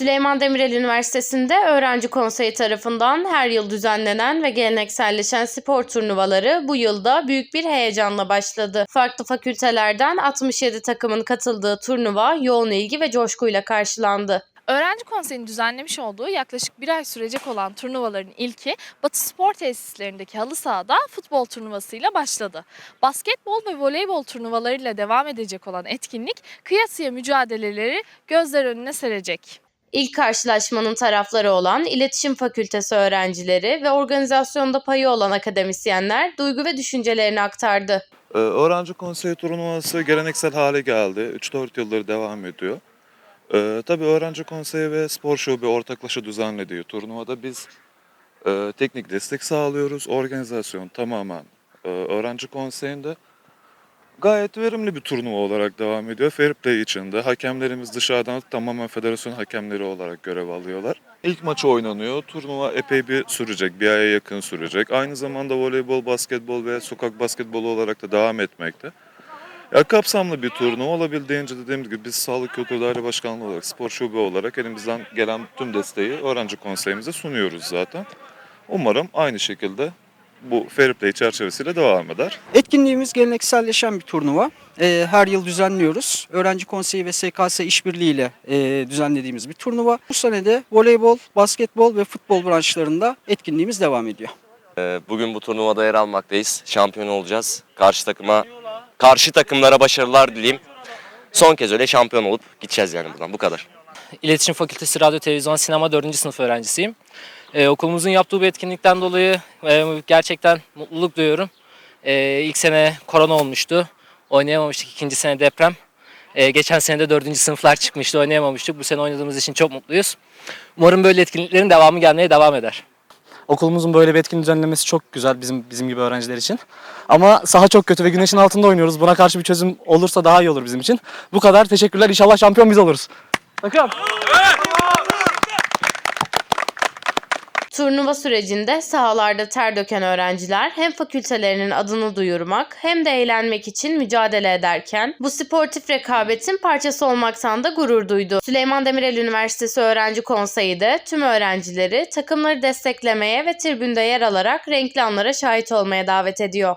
Süleyman Demirel Üniversitesi'nde öğrenci konseyi tarafından her yıl düzenlenen ve gelenekselleşen spor turnuvaları bu yılda büyük bir heyecanla başladı. Farklı fakültelerden 67 takımın katıldığı turnuva yoğun ilgi ve coşkuyla karşılandı. Öğrenci Konseyi'nin düzenlemiş olduğu yaklaşık bir ay sürecek olan turnuvaların ilki Batı Spor Tesislerindeki halı sahada futbol turnuvasıyla başladı. Basketbol ve voleybol turnuvalarıyla devam edecek olan etkinlik kıyasıya mücadeleleri gözler önüne serecek. İlk karşılaşmanın tarafları olan İletişim Fakültesi öğrencileri ve organizasyonda payı olan akademisyenler duygu ve düşüncelerini aktardı. Ee, Öğrenci konseyi turnuvası geleneksel hale geldi. 3-4 yıldır devam ediyor. Ee, tabii öğrenci konseyi ve spor şube ortaklaşa düzenlediği turnuvada biz e, teknik destek sağlıyoruz. Organizasyon tamamen e, öğrenci konseyinde gayet verimli bir turnuva olarak devam ediyor. Fair play içinde hakemlerimiz dışarıdan tamamen federasyon hakemleri olarak görev alıyorlar. İlk maçı oynanıyor. Turnuva epey bir sürecek, bir aya yakın sürecek. Aynı zamanda voleybol, basketbol ve sokak basketbolu olarak da devam etmekte. Ya kapsamlı bir turnuva olabildiğince dediğimiz gibi biz Sağlık Kültür Daire Başkanlığı olarak, spor şube olarak elimizden gelen tüm desteği öğrenci konseyimize sunuyoruz zaten. Umarım aynı şekilde bu fair play çerçevesiyle devam eder. Etkinliğimiz gelenekselleşen bir turnuva. Ee, her yıl düzenliyoruz. Öğrenci Konseyi ve SKS işbirliğiyle e, düzenlediğimiz bir turnuva. Bu sene de voleybol, basketbol ve futbol branşlarında etkinliğimiz devam ediyor. Ee, Bugün bu turnuvada yer almaktayız. Şampiyon olacağız. Karşı takıma, karşı takımlara başarılar dileyim. Son kez öyle şampiyon olup gideceğiz yani buradan. Bu kadar. İletişim Fakültesi Radyo, Televizyon, Sinema 4. sınıf öğrencisiyim. Ee, okulumuzun yaptığı bu etkinlikten dolayı e, gerçekten mutluluk duyuyorum. Ee, ilk sene korona olmuştu. Oynayamamıştık. İkinci sene deprem. Ee, geçen sene de 4. sınıflar çıkmıştı. Oynayamamıştık. Bu sene oynadığımız için çok mutluyuz. Umarım böyle etkinliklerin devamı gelmeye devam eder. Okulumuzun böyle bir etkinlik düzenlemesi çok güzel bizim bizim gibi öğrenciler için. Ama saha çok kötü ve güneşin altında oynuyoruz. Buna karşı bir çözüm olursa daha iyi olur bizim için. Bu kadar. Teşekkürler. İnşallah şampiyon biz oluruz. Takım. Turnuva sürecinde sahalarda ter döken öğrenciler hem fakültelerinin adını duyurmak hem de eğlenmek için mücadele ederken bu sportif rekabetin parçası olmaktan da gurur duydu. Süleyman Demirel Üniversitesi Öğrenci Konseyi de tüm öğrencileri takımları desteklemeye ve tribünde yer alarak renkli anlara şahit olmaya davet ediyor.